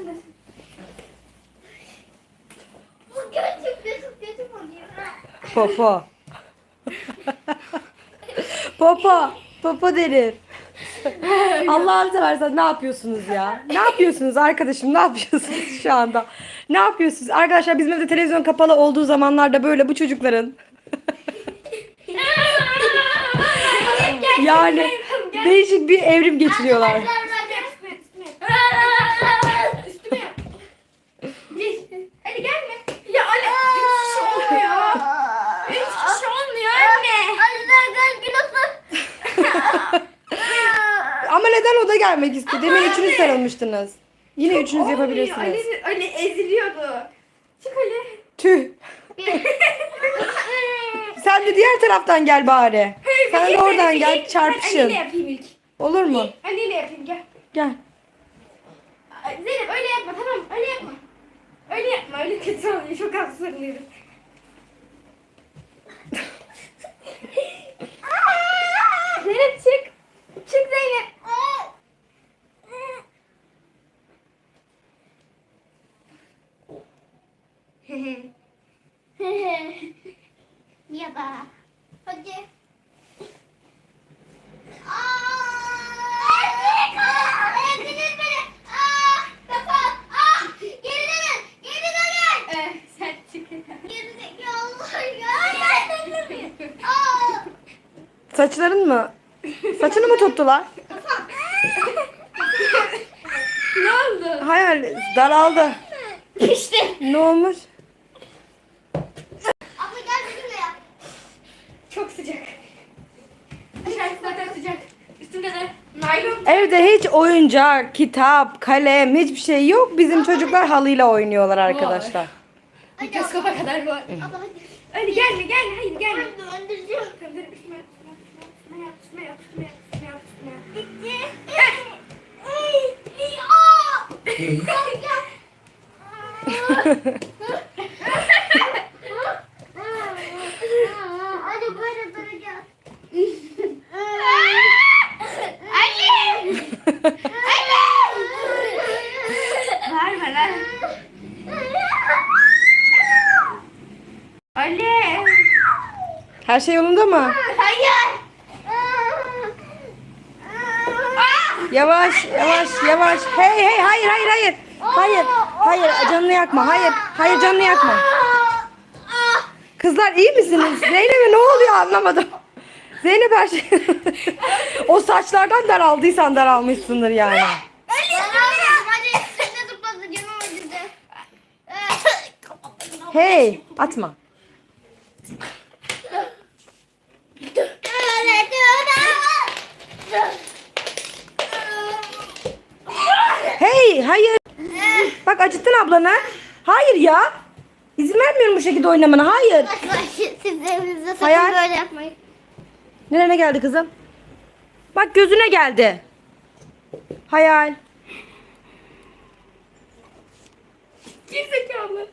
neredesin? Bu gerçekten çok kötü oluyor. Popo. Popo. Popo derim. Allah'ını seversen ne yapıyorsunuz ya? Ne yapıyorsunuz arkadaşım? Ne yapıyorsunuz şu anda? Ne yapıyorsunuz? Arkadaşlar bizim evde televizyon kapalı olduğu zamanlarda böyle bu çocukların yani değişik bir evrim geçiriyorlar. Neden o da gelmek istedi? Demin üçünüz sarılmıştınız. Yine üçünüz Olmuyor. yapabilirsiniz. Ali, Ali eziliyordu. Çık Ali. Tüh. Sen de diğer taraftan gel bari. Sen de oradan gel Ali ile çarpışın. yapayım ilk. Olur mu? Ali ile yapayım gel. Gel. Zeynep öyle yapma tamam öyle yapma. Öyle yapma öyle kötü oluyor çok az sarılıyorum. Ya. Aa, Saçların mı? Saçını mı tuttular? ne oldu? Hayır daraldı. Pişti. Ne olmuş? Evde hiç oyuncak, kitap, kalem hiçbir şey yok. Bizim çocuklar halıyla oynuyorlar arkadaşlar. Göz kapa kadar var. Abla hadi. Hadi gelme gelme hayır gelme. Ben döndüreceğim. Tamam, dur, üstüme yap, üstüme yap, üstüme yap, üstüme yap, üstüme yap, üstüme yap. Bitti. Ay, ay, aa. Gel, gel. Hadi böyle duracağız. Ali! Bağırma lan. Ali. Her şey yolunda mı? Hayır! Yavaş, yavaş, yavaş. Hey, hey, hayır, hayır, hayır. Hayır, hayır, canını yakma. Hayır, hayır, canını yakma. Kızlar iyi misiniz? Zeynep'e ne oluyor anlamadım. Zeynep her şey... o saçlardan daraldıysan daralmışsındır yani. Hey, atma. Hey, hayır. Bak acıttın ablana. Hayır ya. İzin vermiyorum bu şekilde oynamana. Hayır. Siz de evinizde sakın Hayal. böyle yapmayın. Nerene geldi kızım? Bak gözüne geldi. Hayal. Gerizekalı.